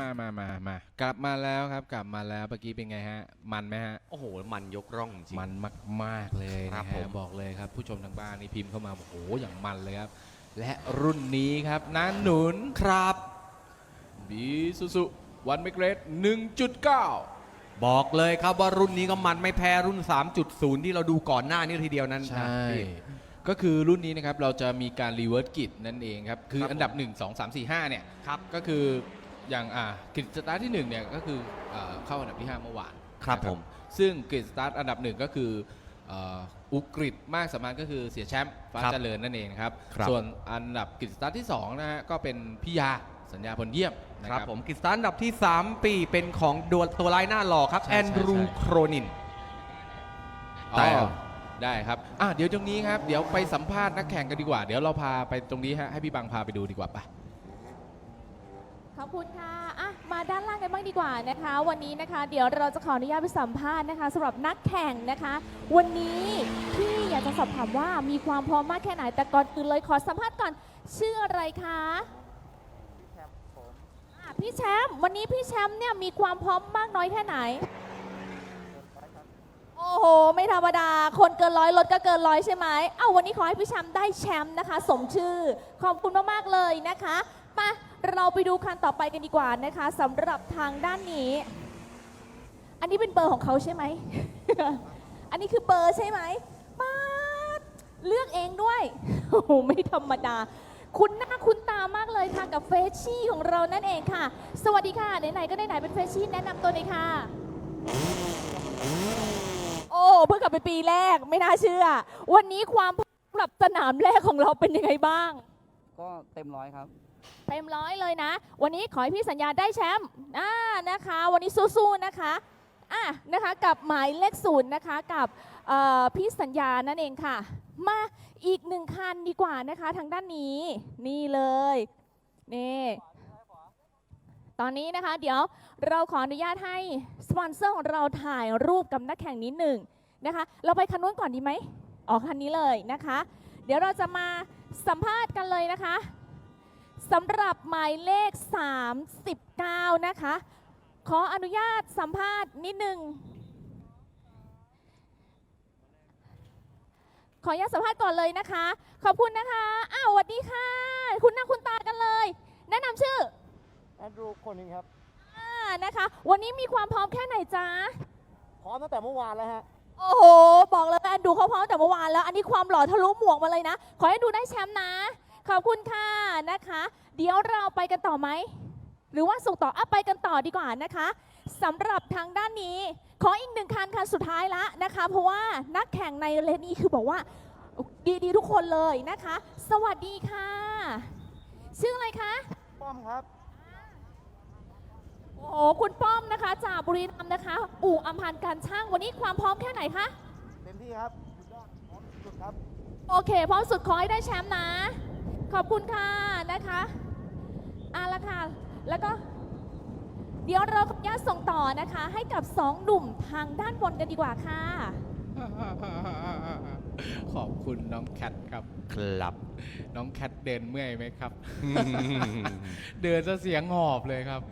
มามามามากลับมาแล้วครับ กลับมาแล้วเมื่อกี้เป็นไงฮะ มันไหมฮะ โอ้โห มันยกร่องจริง มันมาก ๆ เลยครันะบฮะผมบอกเลยครับ ผู้ชมทางบ้านนี่พิมพ์เข้ามาบอกโอ้โหอย่างมันเลยครับ และรุ่นนี้ครับน้าหนุนครับบีซูซูวันเมกเรด1.9 บอกเลยครับว่ารุ่นนี้ก็มันไม่แพ้รุ่น 3.0 ที่เราดูก่อนหน้านี้ทีเดียวนั้นใช่นะพี่ ก็คือรุ่นนี้นะครับ เราจะมีการรีเวิร์สกิจนั่นเองครับ คือครับ อันดับ 1 2 3 4 5เนี่ย ครับ ก็ก็คือ อย่างอ่ากิจสตาร์ทที่1เนี่ยก็คืออ่าเข้าอันดับที่ 5 เมื่อวานครับนะผม ซึ่งกริดสตาร์ทอันดับหนึ่งก็คือเอ่ออุกฤษมากสามารถก็คือเสียแชมป์ฟ้าครับเจริญนั่นเองนะครับ ครับ ส่วนอันดับกริดสตาร์ทที่2นะฮะก็เป็นพิยาสัญญาพลเยี่ยมนะคครัรับบ ผมกิจสตาร์ทอันดับที่ 3 ปีเป็นของดวตัวไล่หน้าหล่อครับ ใช่แอนใช่ดรูใช่ โครนิน อ๋อได้ครับได้ครับอะเดี๋ยวตรงนี้ครับ เดี๋ยวไปสัมภาษณ์นักแข่งกันดีกว่า เดี๋ยวเราพาไปตรงนี้ฮะให้พี่บังพาไปดูดีกว่าปะ ขอบคุณค่ะอะ มาด้านล่างกันบ้างดีกว่านะคะ วันนี้นะคะ เดี๋ยวเราจะขออนุญาตไปสัมภาษณ์นะคะสำหรับนักแข่งนะคะ วันนี้พี่อยากจะสอบถามว่ามีความพร้อมมากแค่ไหนแต่ก่อนอื่นเลยขอสัมภาษณ์ก่อนชื่ออะไรคะอะพี่แชมป์วันนี้พี่แชมป์เนี่ยมีความพร้อมมากน้อยแค่ไหน โอ้โห ไม่ธรรมดา คนเกินร้อยรถก็เกินร้อยใช่ไหม เอ้าวันนี้ขอให้พี่แชมป์ได้แชมป์นะคะ สมชื่อ ขอบคุณมาก ๆ เลยนะคะ มา เราไปดูคันต่อไปกันดีกว่านะคะสำหรับทางด้านนี้ อันนี้เป็นเบอร์ของเขาใช่ไหม อันนี้คือเบอร์ใช่ไหมมาเลือกเองด้วยโอ้โหไม่ธรรมดา คุณหน้าคุณตามากเลยค่ะกับเฟชชี่ของเรานั่นเองค่ะ สวัสดีค่ะ ไหนๆก็ไหนๆเป็นเฟชชี่แนะนำตัวหน่อยค่ะ โอ้เพิ่งกลับไปปีแรกไม่น่าเชื่อ วันนี้ความพร้อมสำหรับสนามแรกของเราเป็นยังไงบ้าง ก็เต็มร้อยครับ เต็มร้อยเลยนะ วันนี้ขอให้พี่สัญญาได้แชมป์อ่านะคะ วันนี้สู้ๆนะคะอะนะคะกับหมายเลขศูนย์นะคะกับพี่สัญญานั่นเองค่ะ มาอีกหนึ่งคันดีกว่านะคะ ทางด้านนี้นี่เลยนี่ตอนนี้นะคะเดี๋ยวเราขออนุญาตให้สปอนเซอร์ของเราถ่ายรูปกับนักแข่งนิดหนึ่งนะคะ เราไปคันนู้นก่อนดีไหมออกคันนี้เลยนะคะ เดี๋ยวเราจะมาสัมภาษณ์กันเลยนะคะ สำหรับหมายเลข 39 นะคะ ขออนุญาตสัมภาษณ์นิดนึง ขออนุญาตสัมภาษณ์ก่อนเลยนะคะ ขอบคุณนะคะ อ้าวสวัสดีค่ะ คุณหน้าคุณตากันเลย แนะนำชื่อแอนดรูคนนึงครับ อ่านะคะ วันนี้มีความพร้อมแค่ไหนจ๊ะ พร้อมตั้งแต่เมื่อวานแล้วฮะ โอ้โห บอกเลยว่าดูเขาพร้อมแต่เมื่อวานแล้ว อันนี้ความหล่อทะลุหมวกมาเลยนะ ขอให้ดูได้แชมป์นะ ขอบคุณค่ะนะคะ เดี๋ยวเราไปกันต่อไหม หรือว่าส่งต่ออะไปกันต่อดีกว่านะคะสำหรับทางด้านนี้ ขออีกหนึ่งคันคันสุดท้ายละนะคะ เพราะว่านักแข่งในเลนนี้คือบอกว่าดีๆทุกคนเลยนะคะ สวัสดีค่ะ ชื่ออะไรคะ ป้อมครับ โอ้โหคุณป้อมนะคะ จากบุรีรัมย์นะคะ อู่อัมพันธ์การช่างวันนี้ความพร้อมแค่ไหนคะเต็มที่ครับสุดยอดพร้อมสุดครับ โอเค พร้อมสุดขอให้ได้แชมป์นะ ขอบคุณค่ะนะคะเอาละค่ะ แล้วก็เดี๋ยวเราขออนุญาตส่งต่อนะคะ ให้กับสองหนุ่มทางด้านบนกันดีกว่าค่ะ ขอบคุณน้องแคทครับ ครับ น้องแคทเดินเมื่อยไหมครับ เดินจะเสียงหอบเลยครับ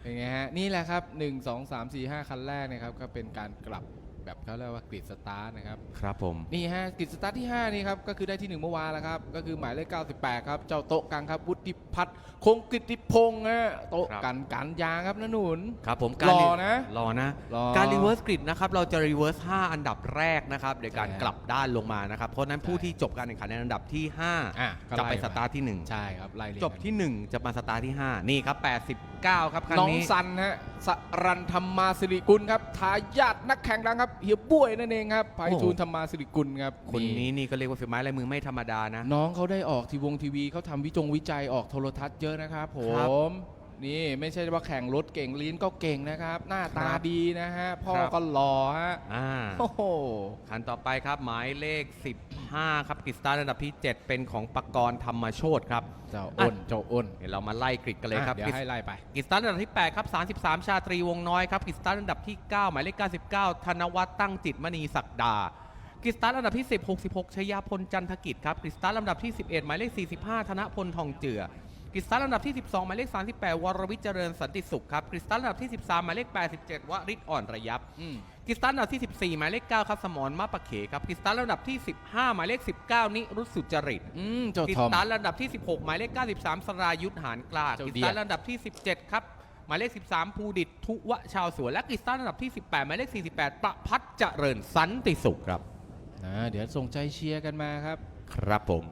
เป็นไงฮะนี่แหละครับ 1 2 3 4 5 คันแรกนะครับ ก็เป็นการกลับแบบเขาเรียกว่ากริดสตาร์ทนะครับ ครับผม นี่ฮะกริดสตาร์ทที่ 5 นี่ครับ ก็คือได้ที่ 1 เมื่อวานแล้วครับ ก็คือหมายเลข 98 ครับ เจ้าโต๊ะกลางครับวุฒิพัฒน์คงกิติพงษ์ฮะโต๊ะครับกันกันยางครับนะหนุน ครับผมรอนะรอนะ รอการรีเวิร์สกริดนะครับ เราจะรีเวิร์ส5อันดับแรกนะครับโดยการใช่กลับด้านลงมานะครับ เพราะฉะนั้นผู้ใช่ที่จบการแข่งขันในอันดับที่อะก็5จะไปไล่มา สตาร์ทที่1ใช่ครับไล่เรียงจบกัน ที่ 1 จะมาสตาร์ทที่ 5 นี่ครับ 89 ครับคันน้องนี้ สันฮะสรันธรรมาสิริกุลครับ ทายาทนักแข่งดังครับเฮียบ้วยนั่นเองครับไพฑูรย์ธรรมาสิริกุลครับคนนี้นี่ก็เรียกว่าฝีไม้ลายมือไม่ธรรมดานะ น้องเขาได้ออกทีวงทีวีเขาทำวิจงวิจัยออกโทรทัศน์เยอะนะครับผครับม นี่ไม่ใช่ว่าแข่งรถเก่งลิ้นก็เก่งนะครับ หน้าตาครับดีนะฮะ พ่อครับ ก็หล่อฮะอ่าโอ้โห คันต่อไปครับหมายเลข 15 ครับกิจสตาร์ทอันดับที่ 7 เป็นของปกรณ์ธรรมโชตครับเจ้าอ้นอะเจ้าอ้นเดี๋ยวเรามาไล่กริดกันเลยครับ อะเดี๋ยวให้ไล่ไป กิจสตาร์ทอันดับที่ 8 ครับ 33 ชาตรีวงน้อยครับกิจสตาร์ทอันดับที่ 9 หมายเลข 99 ธนวัฒน์ตั้งจิตมณีศักดากิจสตาร์ทอันดับที่ 10 66ชยาพลจันทกิจครับกิจสตาร์ทลำดับที่ 11 หมายเลข 45 ธนพลทองเจือ คริสตัลอันดับที่ 12 หมายเลข 38 วรวิทย์เจริญสันติสุขครับคริสตัลอันดับที่ 13 หมายเลข 87 วริศอ่อนระยับอืมคริสตัลอันดับที่ 14 หมายเลข 9 ครับสมรมาปะเขครับคริสตัลอันดับที่ 15 หมายเลข 19 นิรุตสุจริตอืมเจ้าคริทสอมตัลอันดับที่ 16 หมายเลข 93 สรายุทธหานกล้าเจ้าคริสเดียตัลอันดับที่ 17 ครับหมายเลข 13 ภูดิตทุวะชาวสวน และคริสตัลอันดับที่ 18 หมายเลข 48 ประพัฒน์เจริญสันติสุขครับนะเดี๋ยวส่งใจเชียร์กันมาครับ ครับผม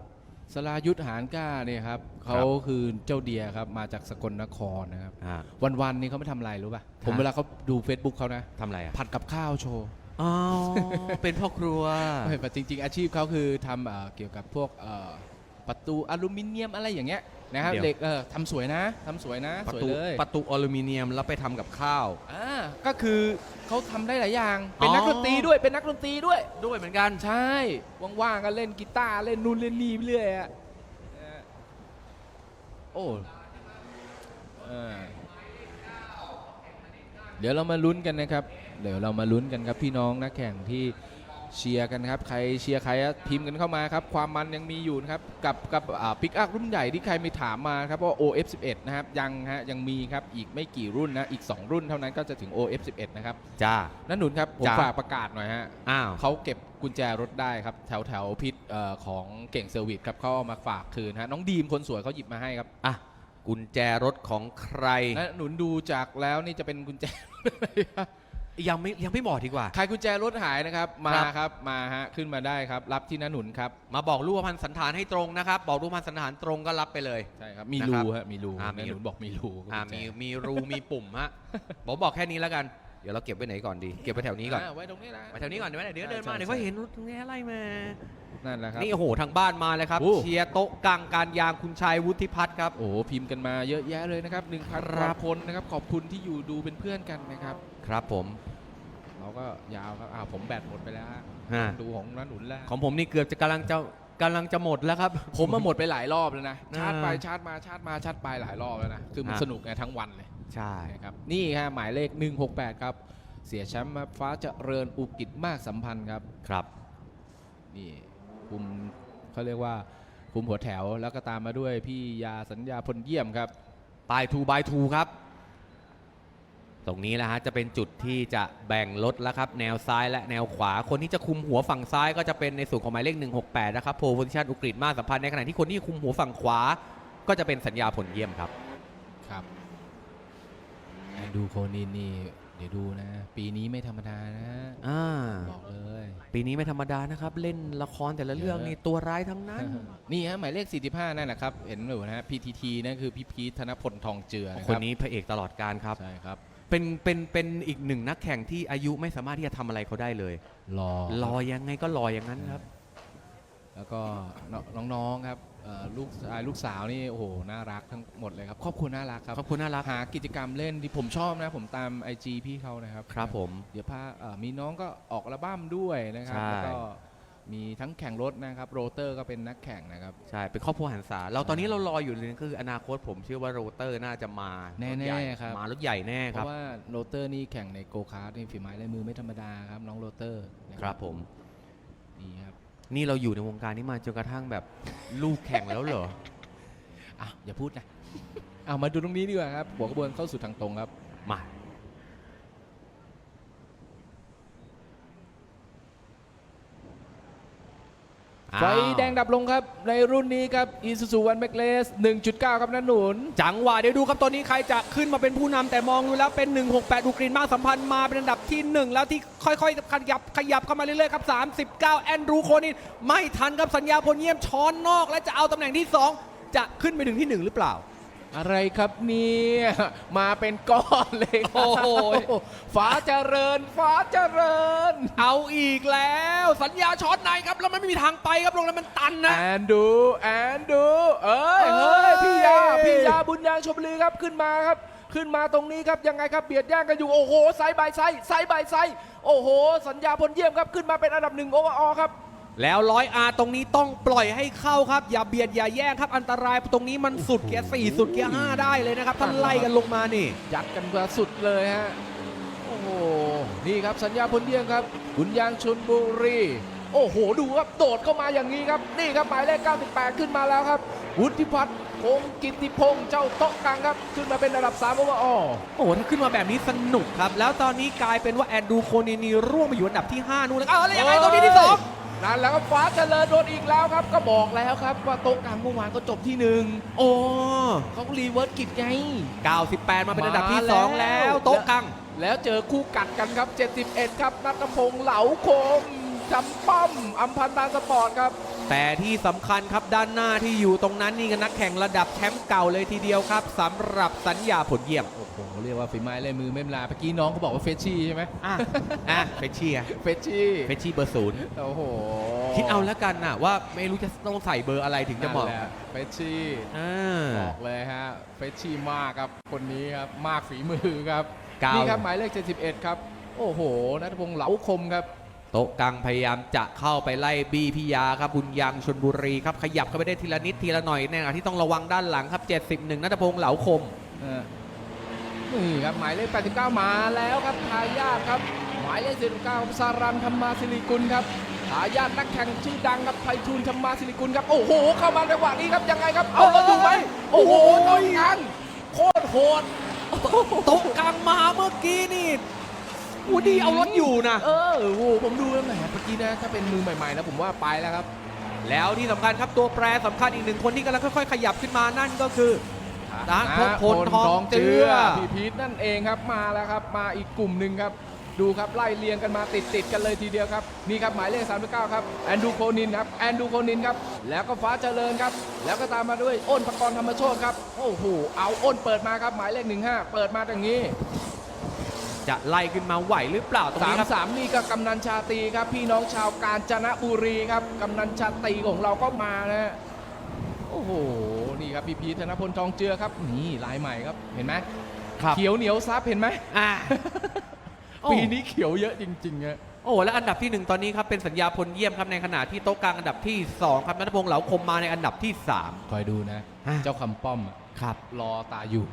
สลายุทธหารกล้าเนี่ยครับเขาคือเจ้าเดียครับมาจากสกลนครนะครับ อ่าวันๆนี้เขาไม่ทำอะไรรู้ป่ะ ผมฮะ เวลาเขาดู Facebook เขานะ ทำอะไรอะผัดกับข้าวโชว์อ๋อ เป็นพ่อครัว ไม่แต่จริง ๆ อาชีพเขาคือทำเอ่อเกี่ยวกับพวกเอ่อ ประตูอลูมิเนียมอะไรอย่างเงี้ยนะครับเดี๋ยวเหล็กเออทำสวยนะทำสวยนะประสวยตูเลยประตูอลูมิเนียมแล้วไปทำกับข้าว อ่าก็คือเขาทำได้หลายอย่าง เป็นอ๋อนักดนตรีด้วยเป็นนักดนตรีด้วย ด้วยเหมือนกัน ใช่ว่างๆก็เล่นกีตาร์เล่นนู่นเล่นนี่ไปเรื่อยอะเออโอ้เออเดี๋ยวเรามาลุ้นกันนะครับ เดี๋ยวเรามาลุ้นกันครับพี่น้องนักแข่งที่ เชียร์กันครับ ใครเชียร์ใครอะพิมพ์กันเข้ามาครับ ความมันยังมีอยู่นะครับ กับกับปิกอัพรุ่นใหญ่ที่ใครไม่ถามมาครับว่า OF11 นะครับ ยังฮะ ยังมีครับ อีกไม่กี่รุ่นนะ อีก 2 รุ่นเท่านั้นก็จะถึง OF11 นะครับ จ้านั่นหนุนครับ ผมจ้ะฝากประกาศหน่อยฮะอ้าวเขาเก็บกุญแจรถได้ครับ แถวแถวพิษเอ่อของเก่งเซอร์วิสครับเขาเอามาฝากคืนฮะน้องดีมคนสวยเขาหยิบมาให้ครับอะกุญแจรถของใครและหนุนดูจากแล้วนี่จะเป็นกุญแจ ยังไม่ยังไม่บอกดีกว่า ใครกุญแจรถหายนะครับ มาครับ ครับมาฮะขึ้นมาได้ครับ รับที่น้าหนุนครับมาบอกรูปพันธ์สันฐานให้ตรงนะครับ บอกรูปพันธ์สันฐานตรงก็รับไปเลย ใช่ครับมีนะรูครับฮะมีรูอ่ามี น้าหนุนบอกมีรูอ่ากุญแจมีมีรูมีปุ่มฮะผมบอกแค่นี้แล้วกันเดี๋ยวเราเก็บไว้ไหนก่อนดีเก็บไว้แถวนี้ก่อนาไว้ตรงนี้นะไว้แถวนี้ก่อนเดี๋ยวเดี๋ยวเดินมาใช่เดี๋ยวใช่ก็เห็นตรงนี้อะไรมานั่นแหละครับ นี่โอ้โหทางบ้านมาเลยครับ โอ้ เชียร์โต๊ะกลางการยางคุณชัยวุฒิพัฒน์ครับ โอ้โหพิมพ์กันมาเยอะแยะเลยนะครับ1,000คกรัว่าบคนนะครับ ขอบคุณที่อยู่ดูเป็นเพื่อนกันนะครับ ครับผม เราก็ยาวครับอ้าวผมแบตหมดไปแล้วฮะฮะ ดูของน้าหนุนแล้วของผมนี่เกือบจะกำลังจะกำลังจะหมดแล้วครับ ผมมาหมดไปหลายรอบแล้วนะอ่าชาร์จไปชาร์จมาชาร์จมาชาร์จไปหลายรอบแล้วนะคือมันฮะ สนุกไงทั้งวันเลยใช่ นะครับนี่ฮะหมายเลข 168 ครับ เสียแชมป์ครับฟ้าเจริญอุกิจมากสัมพันธ์ครับ ครับ นี่คุมเขาเรียกว่าคุมหัวแถวแล้วก็ตามมาด้วยพี่ยาสัญญาพลเยี่ยมครับ ปลายทูบายทูครับ ตรงนี้แหละฮะจะเป็นจุดที่จะแบ่งรถแล้วครับ แนวซ้ายและแนวขวา คนที่จะคุมหัวฝั่งซ้ายก็จะเป็นในส่วนของหมายเลข 168 นะครับโพซิชันอุกฤษมากสัมพันธ์ในขณะที่คนที่คุมหัวฝั่งขวา ก็จะเป็นสัญญาผลเยี่ยมครับครับแอนดูโคนินนี่เดี๋ยวดูนะ ปีนี้ไม่ธรรมดานะอ่าบอกเลย ปีนี้ไม่ธรรมดานะครับ เล่นละครแต่ละเรื่องนี่ตัวร้ายทั้งนั้น นี่ฮะหมายเลข 45 นั่นแหละครับ เห็นอยู่นะฮะ PTT นั่นคือพี่พีทธนพลทองเจือนะคคนรับนี้พระเอกตลอดการครับ ใช่ครับ เป็นเป็นเป็นอีกหนึ่งนักแข่งที่อายุไม่สามารถที่จะทำอะไรเขาได้เลย รอรอยังไงก็รออย่างนั้นครับ แล้วก็น้องๆครับเอ่อลูกชายลูกสาวนี่โอ้โหน่ารักทั้งหมดเลยครับครอบครัวน่ารักครับขอบคุณน่ารักหากิจกรรมเล่นที่ผมชอบนะ ผมตาม IG พี่เขานะครับ ครับผม เดี๋ยวพาเอ่อมีน้องก็ออกอัลบั้มด้วยนะครับใช่ แล้วก็ มีทั้งแข่งรถนะครับโรเตอร์ก็เป็นนักแข่งนะครับ ใช่ เป็นครอบครัวหันษาเราตอนนี้เรารออยู่เลยคืออนาคตผมเชื่อว่าโรเตอร์น่าจะมาแน่ๆถใหญ่ครับมารถใหญ่แน่เพครับราะว่าโรเตอร์นี่แข่งในโกคาร์ทนี่ฝีไม้ลายมือไม่ธรรมดาครับน้องโรเตอร์นะครับผมนี่ครับนี่เราอยู่ในวงการนี้มาจนกระทั่งแบบลูกแข่งแล้วเหรออะอย่าพูดนะเอามาดูตรงนี้ดีกว่าครับหัวกระบวนเข้าสู่ทางตรงครับมา ไฟแดงดับลงครับ ในรุ่นนี้ครับ Isuzu One Max Race 1.9 ครับนันหนุน จังหวะเดี๋ยวดูครับตอนนี้ใครจะขึ้นมาเป็นผู้นำแต่มองดูแล้วเป็น 168 ดูกรีนมากสัมพันธ์มาเป็นอันดับที่ 1 แล้วที่ค่อยๆ ขยับขยับเข้ามาเรื่อยๆครับ 39 แอนดรูโคนินไม่ทันครับสัญญาพลเยี่ยมช้อนนอก และจะเอาตำแหน่งที่ 2 จะขึ้นไปถึงที่ 1 หรือเปล่า อะไรครับเนี่ยมาเป็นก้อนเลยครับโอ้โห ฟ้าเจริญฟ้าเจริญ เอาอีกแล้ว สัญญาช็อตในครับ แล้วมันไม่มีทางไปครับลงแล้วมันตันนะ แอนดูแอนดู เอ้ยเฮ้ยพี่ยาพี่ยาบุญญาชมบุรีครับขึ้นมาครับ ขึ้นมาตรงนี้ครับยังไงครับเบียดแย่งกันอยู่โอ้โหไซด์บายไซด์ไซด์บายไซด์โอ้โห สัญญาพลเยี่ยมครับขึ้นมาเป็นอันดับหนึ่งโอเวอร์ออครับ แล้วร้อยอาตรงนี้ต้องปล่อยให้เข้าครับ อย่าเบียดอย่าแย่งครับอันตรายตรงนี้มันสุดเกียร์สี่สุดเกียร์ห้าได้เลยนะครับท่านไล่กันลงมานี่ ยัดกันมาสุดเลยฮะ โอ้โห นี่ครับสัญญาพลเยี่ยมครับบุญยางชนบุรี โอ้โห ดูครับโดดเข้ามาอย่างนี้ครับ นี่ครับหมายเลข 98 ขึ้นมาแล้วครับ วุฒิพัฒน์พงศ์กิตติพงศ์เจ้าโต๊ะกลางครับ ขึ้นมาเป็นระดับ3โอเวอร์ออโอ้โห ถ้าขึ้นมาแบบนี้สนุกครับ แล้วตอนนี้กลายเป็นว่าแอนดูโคเนนีร่วงไปอยู่อันดับที่ 5นู่นแล้วเอาแล้วยังไงตรงนี้ที่สอง นั่นแหล้วก็ฟ้าเจริญโดนอีกแล้วครับ ก็บอกแล้วครับว่าโต๊ะกลางเมื่อวานก็จบที่หนึ่งโอ้เขารีเวิร์สกิจไง 98 มาเป็นอันดับที่ มาแล้ว 2 แล้ว โต๊ะกลางแล้วเจอคู่กัดกันครับ 71 ครับนัทพงศ์เหลาคมจำป้อมอัมพันธ์ตาสปอร์ตครับ แต่ที่สำคัญครับด้านหน้าที่อยู่ตรงนั้นนี่ก็นักแข่งระดับแชมป์เก่าเลยทีเดียวครับสำหรับสัญญาผลเยี่ยม โอ้โหเรียกว่าฝีไม้ลายมือไม่เวลาเมื่อกี้น้องเขาบอกว่าเฟชชี่ใช่ไหมอะอะเฟชชี่อะเฟชชี่เฟชชี่เบอร์ศูนย์โอ้โหคิดเอาแล้วกันนะว่าไม่รู้จะต้องใส่เบอร์อะไรถึงจะเหมาะนั่นแหละเฟชชี่อ่า บอกเลยฮะเฟชชี่มากครับคนนี้ครับมากฝีมือครับกาวนี่ครับหมายเลข71ครับโอ้โหนัทพงศ์เหลาคมครับ โต๊ะกลางพยายามจะเข้าไปไล่บีพิยาครับบุญยังชนบุรีครับขยับเข้าไปได้ทีละนิดทีละหน่อยในขณะที่ต้องระวังด้านหลังครับ 71นัทพงษ์เหลาคมเออนี่ครับหมายเลข 89 มาแล้วครับทายาทครับ หมายเลข79สารันธรรมาสิริกุลครับทายาทนักแข่งชื่อดังครับไพฑูรย์ธรรมาสิริกุลครับโอ้โหเข้ามาในจังหวะนี้ครับยังไงครับเอาแล้วดูไหมโอ้โหโดนกันโคตรโหดโต๊ะกลางมาเมื่อกี้นี่ อูดีเอารถอยู่นะ เออโอ้โหผมดูแล้วแหมเมื่อกี้นะถ้าเป็นมือใหม่ๆนะผมว่าไปแล้วครับ แล้วที่สำคัญครับตัวแปรสำคัญอีกหนึ่งคนที่กำลังค่อยๆ ขยับขึ้นมานั่นก็คือทหารพลพลทองเจือ พี่พีทนั่นเองครับมาแล้วครับ มาอีกกลุ่มหนึ่งครับ ดูครับไล่เรียงกันมาติดติดๆกันเลยทีเดียวครับ นี่ครับหมายเลข 39 ครับแอนดูโคนินครับแอนดูโคนินครับ แล้วก็ฟ้าเจริญครับ แล้วก็ตามมาด้วยอ้นปกรณ์ธรรมโชตครับ โอ้โห เอาอ้นเปิดมาครับหมายเลข 15 เปิดมาอย่างนี้ จะไล่ขึ้นมาไหวหรือเปล่าตรงสานี้มครับ สามนี่ก็กำนันชาตรีครับ พี่น้องชาวกาญจนบุรีครับกำนันชาตรีของเราก็มานะฮะโอ้โหนี่ครับพี่พีทธนพลทองเจือครับนี่ลายใหม่ครับเห็นไหมครับ เขียวเหนียวซับเห็นไหมอ่า โอ้ ปีนี้เขียวเยอะจริงๆอะโอ้และอันดับที่หนึ่งตอนนี้ครับ เป็นสัญญาพลเยี่ยมครับ ในขณะที่โต๊ะกลางอันดับที่สองครับนัทพงษ์เหลาคมมาในอันดับที่สามคอยดูนะอะเจ้าคำป้อมอะครับ รอตาอยู่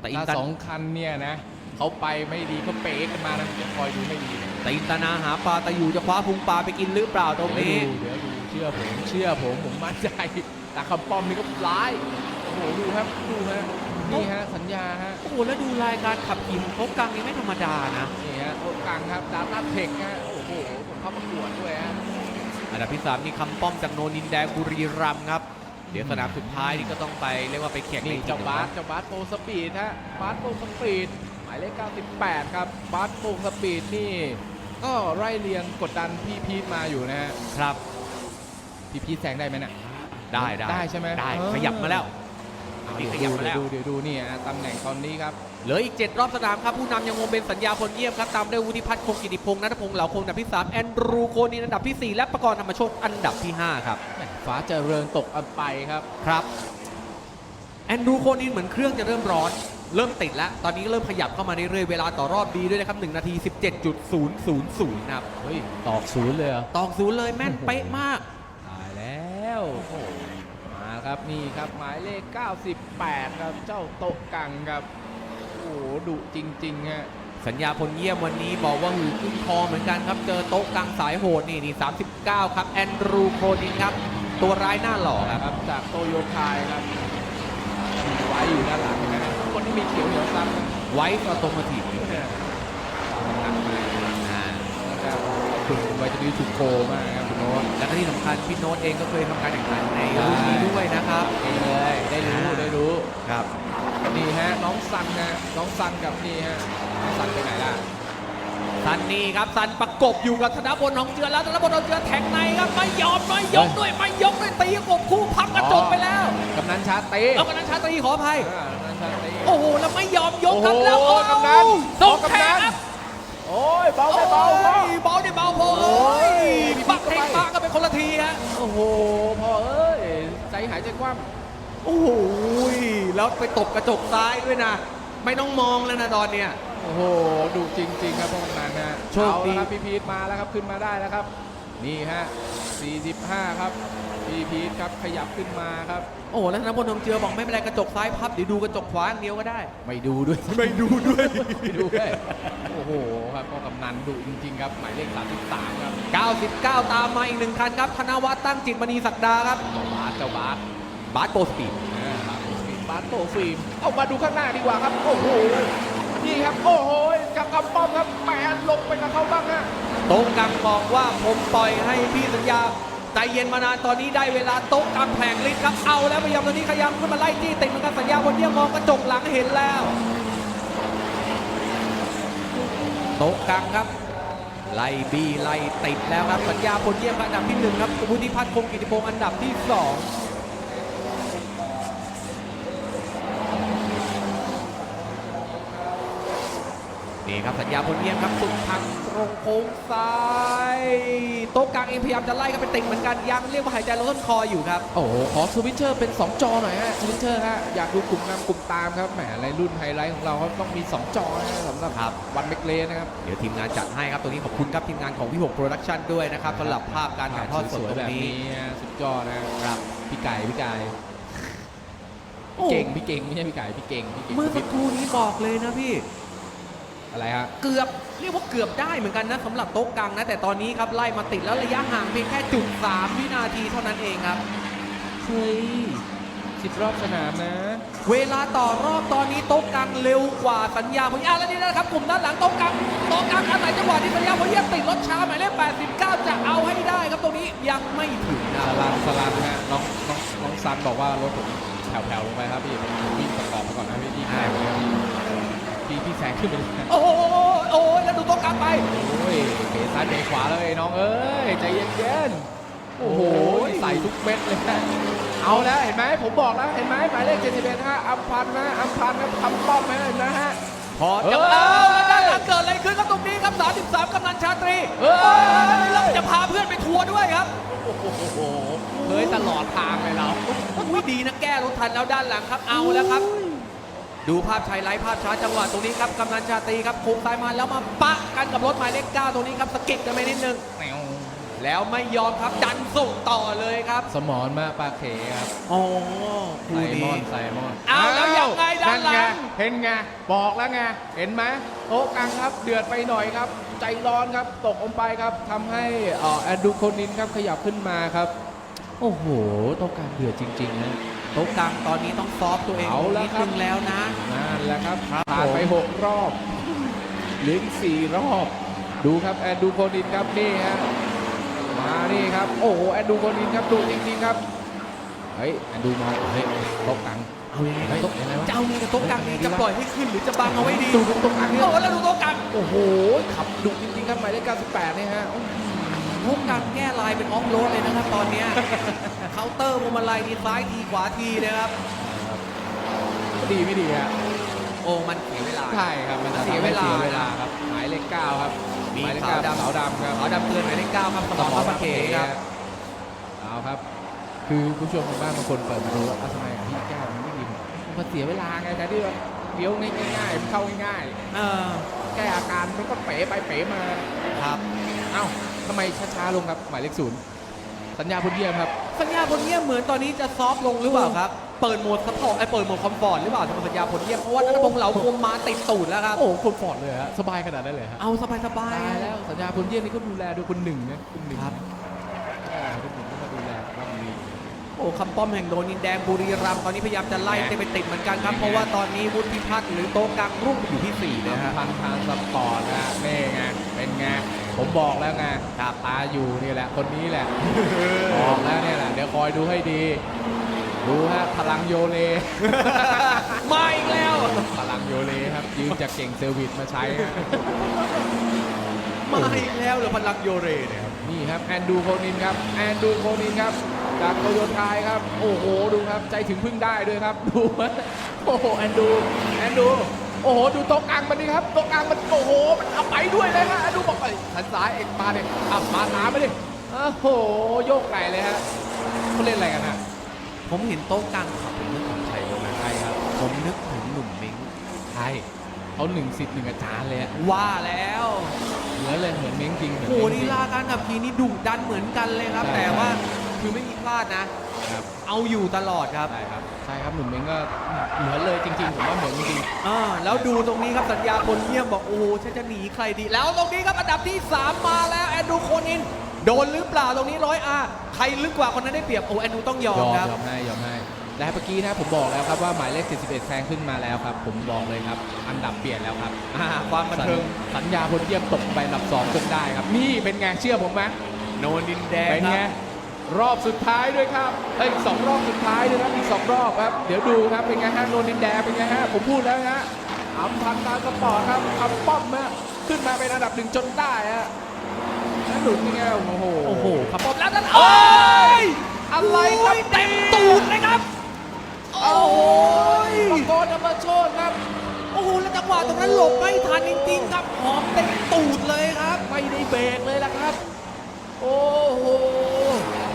แต่อินถ้าตาสองคันเนี่ยนะ เขาไปไม่ดีก็เป๊ะกันมานะจะคอยดูไม่ดีแต่อินตานาหาปลาตะอยู่จะคว้าพุงปลาไปกินหรือเปล่าตรงเดี๋ยวนี้ดูเดี๋ยวดูเชื่อผมเชื่อผมผมมั่นใจแต่คำป้อมนี่ก็ร้ายโอ้โหดูครับดูฮะนี่ฮะสัญญาฮะโอ้โหแล้วดูรายการขับขี่ของโต๊ะกลางนี่ไม่ธรรมดานะนี่ฮะโต๊ะกลางครับดาต้าเทคฮะโอ้โหผมเข้าประกวดด้วยฮะอันดับที่3นี่คำป้อมจากโนนินแดงบุรีรัมย์ครับเดี๋ยวสนามสุดท้ายนี่ก็ต้องไปเรียกว่าไปแข่งในนี่อีกเจ้าหนึ่งบาวัสนเจ้าบาสโปรสปีดฮะบาสโปรสปีดหมายเลข 98 ครับบาสโปรสปีดนี่ ก็ไล่เรียงกดดันพี่พีทมาอยู่นะฮะครับพี่พีทแซงได้ไหมน่ะได้ได้ได้ใช่ไหมได้เออขยับมาแล้วนี่เดี๋ยวขยับมาแล้วดูเดี๋ยวดูเดี๋ยวดูนี่ฮะตำแหน่งตอนนี้ครับ เหลืออีก 7 รอบสนามครับ ผู้นำยังคงเป็นสัญญาพลเยี่ยมครับ ตามด้วยวุฒิพัฒน์คงกิติพงศ์นัทพงศ์เหล่าคงอันดับที่ 3 แอนดรูโคนินอันดับที่ 4 และประกรณ์ธรรมโชคอันดับที่ 5 ครับแหม่ฟ้าเจริญตกอันไปครับ ครับ แอนดรูโคนินเหมือนเครื่องจะเริ่มร้อน เริ่มติดแล้ว ตอนนี้ก็เริ่มขยับเข้ามาเรื่อยๆ เวลาต่อรอบดีด้วยนะครับ1นาที 17.000ครับเฮ้ยตอกศูนย์เลยเหรอตองศูนย์เลยแม่นเป๊ะมาก ตายแล้วโอ้โหมาครับนี่ครับหมายเลข 98 ครับเจ้าโต๊ะกังครับ โอ้โหดุจริงๆฮะสัญญาพลเยี่ยมวันนี้บอกว่าหือขึ้นคอเหมือนกันครับ เจอโต๊ะกลางสายโหดนี่นี่39 ครับแอนดรูโคนินครับ ตัวร้ายหน้าหล่อครับครับจากโตโยไทยครับไว้อยู่ด้านหลังนะคนที่ มีเขียวเหนียวซ้ำนะไว้ออโตโมทีฟเนี่ยหนักมากนะครับคุณไวจะดีถูกโคมากครับคุณโน้ตแล้วก็ที่สำคัญพี่โน้ตเองก็เคยทำการแข่งขันในรุ่นนี้ด้วยนะครับเองเลยได้รู้อ่าได้รู้ครับนี่ฮะน้องซันนะน้องซันกับนี่ฮะน้องซันไปไหนล่ะซันนี่ครับซันประกบอยู่กับธนพลทองเจือแล้วธนพลทองเจือแทงในครับไม่ยอมไม่ยกด้วยไม่ยกด้วยตีกบคู่พับกระจกไปแล้วกำนันชาเต้เอากำนันชาตรีขออภัย อ่ากำนันชาเต้โอ้โหแล้วไม่ยอมยกครับโอ้โหแล้วโอ้กำนันส่งกำนันแขนครับโอ้ยเบาโอ้ได้เบาเบายเบาได้เบาพอโอ้เอ้ยยปักเทงปากก็เป็นคนละทีฮะโอ้โหพอเอ้ยใจหายใจคว่โอ้โหแล้วไปตบกระจกซ้ายด้วยนะ ไม่ต้องมองแล้วนะตอนเนี้ยำโอ้โหดุจริงๆครับพวกนั้นนะโชคดีเอาละครับพี่พีทมาแล้วครับขึ้นมาได้แล้วครับ นี่ฮะ 45 ครับพี่พีทครับขยับขึ้นมาครับ โอ้โหแล้วธนพลทองเจือบอกไม่เป็นไรกระจกซ้ายพับเดี๋ยวดูกระจกขวาอย่างเดียวก็ได้ ไม่ดูด้วย ไม่ดูด้วย ไม่ดูด้วยโอ้โหครับพ่อกำนันดุจริงๆครับหมายเลข33ครับ99 ตามมาอีกหนึ่งคันครับธนวัฒน์ตั้งจิตมณีศักดาครับเจ้าบาสเจ้าบาสบาสโกสปีดอ่าบาสโกาโตฟิล์มเอามาดูข้างหน้าดีกว่าครับ โอ้โหนี่ครับโอ้โหกับกำป้อมครับแหมลงไปกับเขาบ้างฮะ โต๊ะกลางบอกว่าผมปล่อยให้พี่สัญญาใจเย็นมานานตอนนี้ได้เวลาโต๊ะกลางแผลงฤทธิ์ครับเอาแล้วพยายามตอนนี้ขยับขึ้นมาไล่จี้ติดเหมือนกันสัญญาบนเยี่ยมมองกระจกหลังเห็นแล้ว โต๊ะกลางครับไล่บีไล่ติดแล้วครับสัญญาบนเยี่ยมอันดับที่หนึ่งครับพุทธิพัฒน์คงกิติพงศ์อันดับที่สอง ครับสัญญาพลเยี่ยมครับสุดทางตรงโค้งซ้ายโต๊ะกลางเองพยายามจะไล่กันไปติดเหมือนกันยังเรียกว่าหายใจลดต้นคออยู่ครับโอ้โหขอสวิตเชอร์เป็น 2 จอหน่อยฮะสวิตเชอร์ฮะอยากดูกลุ่มนำกลุ่มตามครับแหมในรุ่นไฮไลท์ของเราครับต้องมี 2 จอนะสำหรับครับวันเบกเลนะครับเดี๋ยวทีมงานจัดให้ครับตรงนี้ขอบคุณครับทีมงานของพี่หกโปรดักชั่นด้วยนะครับสำหรับภาพการถ่ายทอดสดวยตๆรแบบงนี้นี้ฮะสุดยอดนะครับครับพี่ไก่พี่ไก่โอ้เก่งพี่เก่งไม่ใช่พี่ไก่พี่เก่งพี่เก่งเมื่อสักครู่นี้บอกเลยนะพี่ อะไรฮะ เกือบเรียกว่าเกือบได้เหมือนกันนะสำหรับโต๊ะกลางนะ แต่ตอนนี้ครับไล่มาติดแล้วระยะห่างเพียงแค่จุด3วินาทีเท่านั้นเองครับ เฮ้ยสิบรอบสนามนะ เวลาต่อรอบตอนนี้โต๊ะกลางเร็วกว่าสัญญาพลอะแล้วนี่นะครับกลุ่มด้านหลังโต๊ะกลางโต๊ะกลางอาศัยจังหวะที่สัญญาพลเยี่ยมติดรถช้าหมายเลข89 จะเอาให้ได้ครับตรงนี้ยังไม่ถึงนะสลันสลันฮะน้องน้องน้องซันบอกว่ารถผมแผ่วๆลงไปครับพี่ผมวิ่งประกอบไปก่อนนะพี่พี่แซงไปเลยพี่พี่ แซงขึ้นไปเลยนะโอ้โหโอ้ยแล้วดูโต๊ะกลางไป โอ้ยเบซ้ายเบขวาเลยน้องเอ้ยใจเย็นๆโอ้โหใส่ทุกเม็ดเลยนะเอาแล้วเห็นไหมผมบอกแล้วเห็นไหมหมายเลข71ฮะอัมพันธ์นะอัมพันธ์ครับทำป้อมไหมนะฮะ พอจะเอ้าแล้วด้านหลังเกิดอะไรขึ้นครับตรงนี้ครับ33กำนันชาตรีเอ้ย แล้วจะพาเพื่อนไปทัวร์ด้วยครับโอ้โหเฮ้ยตลอดทางเลยเรา อุ้ยดีนะแก้รถทันแล้วด้านหลังครับเอาแล้วครับ ดูภาพชายไลท์ภาพช้าจังหวะตรงนี้ครับกำนันชาตรีครับโค้งซ้ายมาแล้วมาปะกันกับรถหมายเลข9ตรงนี้ครับสะกิดกันไปนิดนึงแล้วไม่ยอมครับดันส่งต่อเลยครับ สมอนมาปาเขครับโอ้ไซมอนไซมอนเอาแล้วยังไงด้านหลัไงงเห็นไงบอกแล้วไงเห็นไหมโต๊ะกลางครับเดือดไปหน่อยครับ ใจร้อนครับตกลงไปครับทำให้เอ่อแอนดูโคนินครับขยับขึ้นมาครับ โอ้โหโต๊ะกลางเดือดจริงๆนะ โต๊ะกลางตอนนี้ต้องซอฟตัวเองเอาแล้วนิดครับ นึงแล้วนะ นั่นแหละครับครับผ่านไปผม หกรอบเหลืออีกสี่รอบ ดูครับแอนดูโคนินครับนี่ฮะมานี่ครับ โอ้โหแอนดูโคนินครับดูจริงๆครับเฮ้ยแอนดูมาเฮ้ยโต๊ะกลางเอายังไงเฮ้ยโต๊ะยังไงวะ จะเอาไงกับโต๊ะกลางนี้จะปล่อยให้ขึ้นหรือจะบังเอาไว้ดีดูตรงกลางนี่โอ้แล้วดูโต๊ะกลางโอ้โหขับดุจริงๆครับหมายเลข98เนี่ยฮะโต๊ะกลางแก้ลายเป็นออฟโรดเลยนะครับตอนเนี้ยเคาน์เตอร์พวงมาลัยนี่ซ้ายทีขวาทีนะครับ ดีไม่ดีฮะโอ้มันเสียเวลา ใช่ครับมันจะเสียทำให้เวลา เสียเวลาครับหมายเลข9ครับมีหมายเลขขาว9ดำ ขาวดำครับขาวดำเตือนหมายเลขเก้าครับสมองพระเขครับเอาครับ คือผู้ชมทางบ้านบางคนเปิดมาดูว่าเอาทำไมอะพี่แก้วมันไม่ดีมันเสียเวลาไงแทนที่ว่าเลี้ยวง่ายๆมันเข้าง่ายเออๆแก้อาการมันก็เป๋ไปเป๋มา ครับ เอ้า ทำไมช้าๆลงครับหมายเลขศูนย์สัญญาพลเยี่ยมครับ สัญญาผลเยี่ยมเหมือนตอนนี้จะซอฟต์ลงหรือเปล่าครับ เปิดโหมดซัพพอร์ตไอ้เปิดโหมดคอมฟอร์ตหรือเปล่าสำหรับสัญญาผลเยี่ยมเพราะว่านัทพงษ์เหลาคมมาติดตูดแล้วครับ โอ้โหคนฟอร์ดเลยฮะสบายขนาดนั้นเลยฮะเอาสบายสบายตายแล้วสัญญาพลเยี่ยมนี่ก็ดูแลโดยคุณหนึ่งนะคุณหนึ่งครับเออคุณหนึ่งก็มาดูแลรอบนี้ โอ้คำป้อมแห่งโดนดินแดงบุรีรัมย์ตอนนี้พยายามจะไล่เตไปติดเหมือนกันครับ เพราะว่าตอนนี้วุฒิพัฒน์หรือโต๊ะกลางรุ่งไปอยู่ที่สี่นะนะฮะฮะ พันทางสปอร์ตนะนี่ไงเป็นไง ผมบอกแล้วไงตาตาอยู่นี่แหละ คนนี้แหละ บอกแล้วเนี่ยแหละ เดี๋ยวคอยดูให้ดี ดูฮะพลังโยเล มาอีกแล้ว พลังโยเลครับ ยืมจากเก่งเซอร์วิสมาใช้ฮะมาอีกแล้วเหรือพลังโยเรเนี่ยครับนี่ครับแอนดูโคนินครับ แอนดูโคนินครับ จากโตโยต้าครับ โอ้โห ดูครับ ใจถึงพึ่งได้ด้วยครับ ดูฮะโอ้โห แอนดู แอนดู โอ้โหดูโต๊ะกลางมันนี่ครับโต๊ะกลางมันโอ้โหมันเอาไปด้วยเลยฮะแอนดูบอกไปทันซ้ายเอกมาเนี่ยอะมาตามไปดิโอ้โหโยกไหลเลยฮะเขาเล่นอะไรกันฮะผมเห็นโต๊ะกลางขับผมนึกถึงใครรู้ไหมใช่ครับ ผมนึกถึงหนุ่มมิงใช่เขาหนึ่งสิทธิ์หนึ่งอาจารย์เลยอะว่าแล้วเหมือนเลยเหมือนเม้งจริงเหมือนโอ้โหเม้งจนี่ริงลาการขับขี่นี่ดุดันเหมือนกันเลยครับใช่แต่ว่าคือไม่มีพลาดนะครับ เอาอยู่ตลอดครับ ใช่ครับใช่ครับหนุ่มเม้งก็เหมือนเลยจริงๆผมว่าเหมือนจริงๆอ่าแล้วดูตรงนี้ครับสัญญาคนเยี่ยมบอกโอ้โหฉันจะหนีใครดี แล้วตรงนี้ครับอันดับที่ 3 มาแล้วแอนดูโคนิน โดนหรือเปล่าตรงนี้ร้อยอาใครลึกกว่าคนนั้นได้เปรียบโอ้แอนดูต้องยอมยอมครับ ยอมให้ยอมให้และเมื่อกี้นะผมบอกแล้วครับว่าหมายเลข41แซงขึ้นมาแล้วครับ ผมบอกเลยครับ อันดับเปลี่ยนแล้วครับอ่าความบันเทิง สัญญาพลเยี่ยมตกไปอันดับ2จนได้ครับ นี่เป็นไงเชื่อผมไหมโนนดินแดงเป็นคไงรับ รอบสุดท้ายด้วยครับเอ้ยอีกสองรอบสุดท้ายด้วยครับอีกสองรอบครับ เดี๋ยวดูครับเป็นไงฮะโนนดินแดงเป็นไงฮะผมพูดแล้วฮะอัมพันธ์ตามสปอร์ตครับทำป้อมฮะขึ้นมาเป็นอันดับหนึ่งจนได้ฮะแล้วหลุดเป็นไงโอ้โหโอ้โหขับปอมแล้วนั่นโอ้โอ้ยอะไรครับเต็มตูดเลยครับ โอ้โหยตะโกนธรรมโชคครับโอ้โหแล้วจังหวะตรงนั้นหลบไม่ทันจริงๆครับหอมเต็มตูดเลยครับ ไม่ได้เบรกเลยละครับ โอ้โหโอ้โห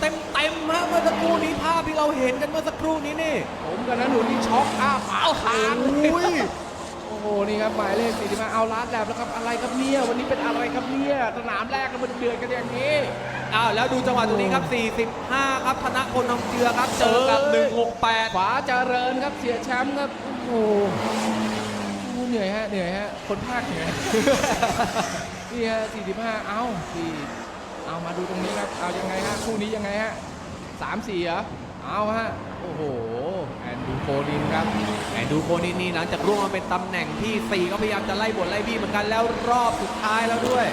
เต็มเต็มๆฮะเมื่อสักครู่นี้ภาพที่เราเห็นกันเมื่อสักครู่นี้นี่ ผมกับนันหนุนนี่ช็อกอ้าปากค้างอุ้ยโอ้โห นี่ครับหมายเลขสี่มาเอาล้านแลบแล้วครับอะไรครับเนี่ย วันนี้เป็นอะไรครับเนี่ย สนามแรกก็มันเดือดกันอย่างนี้ อ้าวแล้วดูจังหวะตรงนี้ครับ 45 ครับธนพลทองเจือครับเจอกับเอ้ย168 ขวาเจริญครับเสียแชมป์ครับโอ้โหโอ้เหนื่อยฮะเหนื่อยฮะคนภาคเหนื่อยนี่ฮะ45 เอ้าสี่ เอามาดูตรงนี้ครับ เอายังไงฮะ คู่นี้ยังไงฮะสามสี่เหรอ เอาฮะ โอ้โห แอนดูโคดินครับ แอนดูโคนินนี่หลังจากร่วงมาเป็นตำแหน่งที่ 4 ก็พยายามจะไล่บทไล่บี้เหมือนกันแล้วรอบสุดท้ายแล้วด้วย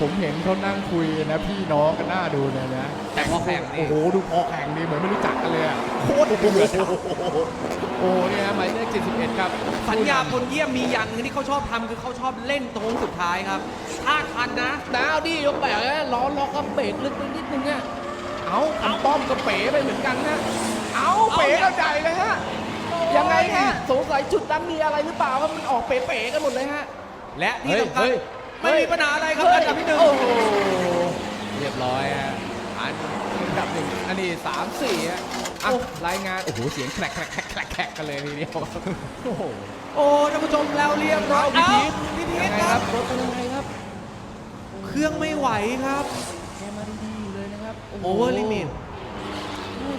ผมเห็นเขานั่งคุยกันนะพี่น้องกันหน้าดูเลยนะแต่พอแข่งนี่ โอ้โหดูพอแข่งนี่เหมือนไม่รู้จักกันเลยอะโคตรเดือดโอ้โหเนี่ยหมายเลข71 ครับสัญญาพลเยี่ยมมีอย่างหนึงที่เขาชอบทำคือเขาชอบเล่นตรงสุดท้ายครับ ถ้าทันนะดาวดิยกแบกนะล้อล็อกก็เบรกลึกไปนิดนึงอะเอาอันป้อมก็เป๋ไปเหมือนกันนะเอาเอาเป๋อย่างแล้วใจเลยฮะยังไงฮะสงสัยจุดนั้นมีอะไรหรือเปล่าว่ามันออกเป๋ๆกันหมดเลยฮะ และที่สำคัญเฮ้ย ไม่มีปัญหาอะไรครับเฮ้ยอันดับที่หนึ่งโอ้โหเรียบร้อยฮะอันอันดับหนึ่งอันนี้สามสี่ฮะอะรายงาน โอ้โห เสียงแคลกแคลกแคลกแคลกแคลกกันเลยทีเดียวโอ้โหโอ้ท่านผู้ชมแล้วเรียบร้อยเอาพี่เอ้าพีทพี่พียัทงไงคครัรับบรถเป็นยังไงครับ เครื่องไม่ไหวครับแกมาดีๆอยู่เลยนะครับโโอเวอร์ลิมิต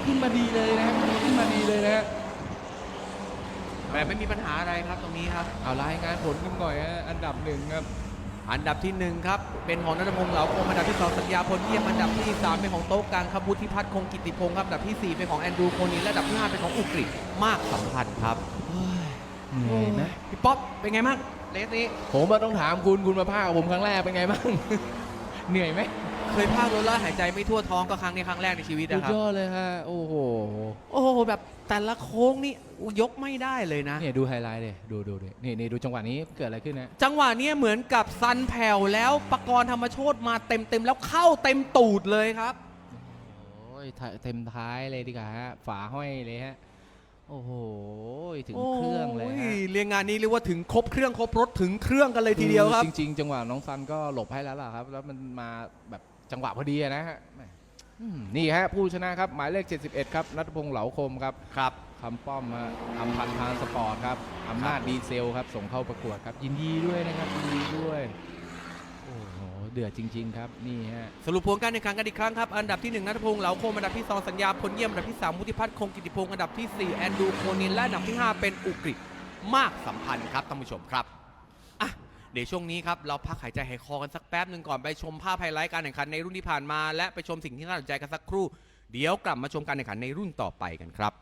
ขึ้นมาดีเลยนะครับขึ้นมาดีเลยนะฮะแต่ไม่มีปัญหาอะไรครับตรงนี้ครับ เอารายงานผลกันหน่อยฮะอันดับหนึ่งครับ อันดับที่หนึ่งครับ เป็นของนัทพงศ์เหลาคมอันดับที่สองสัญญาพลเยี่ยมอันดับที่สามเป็นของโต๊ะกลางครับบุธิพัฒน์คงกิติพงศ์ครับอันดับที่สี่เป็นของแอนดรูโคนินและอันดับที่ห้าเป็นของอุกฤษมากสัมพันธ์ครับเหนื่อยไหมพี่ป๊อปเป็นไงบ้างเลสนี้ผมมาต้องถามคุณคุณมาพากบผมครั้งแรกเป็นไงบ้าง เหนื่อยไหม เคยพากรถแล้วหายใจไม่ทั่วท้องก็ครั้งนี้ครั้งแรกในชีวิตสุนะดครับ ยอดเลยฮะ โอ้โห โอ้โหแบบแต่ละโค้งนี่ยกไม่ได้เลยนะ เนี่ยดูไฮไลท์เลยดูดูดินี่นี่ดูจังหวะนี้เกิดอะไรขึ้นนะ จังหวะเนี้ยเหมือนกับซันแผ่วแล้วปกรณ์ธรรมโชตมาเต็มเต็มๆแล้วเข้าเต็มตูดเลยครับ โอ้ยท้ายเต็มท้ายเลยดีกว่าฮะ ฝาห้อยเลยฮะ โอ้โห ถึงเครื่องเลยโฮะเรียงงานนี้เรียกว่าถึงครบเครื่องครบรถถึงเครื่องกันเลยทีเดียวครับจริง ๆ จังหวะน้องซันก็หลบให้แล้วล่ะครับ แล้วมันมาแบบ จังหวะพอดีอะนะฮะแหม่อืมนี่ฮะผู้ชนะครับ หมายเลข 71 ครับนัทพงษ์เหลาคมครับครับคำป้อมฮะอำพันธ์ทานสปอร์ตครับอำนาจดีเซลครับ ส่งเข้าประกวดครับ ยินดีด้วยนะครับยินดีด้วย โอ้โหเดือดจริง ๆ ครับนี่ฮะ สรุปผลการแข่งขันกันอีกครั้งครับ อันดับที่1นัทพงษ์เหลาคมอันดับที่ 2 สัญญาพลเยี่ยม อันดับที่ 3 มุติพัฒน์คงกิติพงศ์อันดับที่ 4 แอนดูโคนินและอันดับที่ 5 เป็นอุกฤษมากสัมพันธ์ครับท่านผู้ชมครับอะ เดี๋ยวช่วงนี้ครับเราพักหายใจหายคอกันสักแป๊บหนึ่งก่อนไปชมภาพไฮไลท์การแข่งขันในรุ่นที่ผ่านมา และไปชมสิ่งที่น่าสนใจกันสักครู่ เดี๋ยวกลับมาชมการแข่งขันในรุ่นต่อไปกันครับ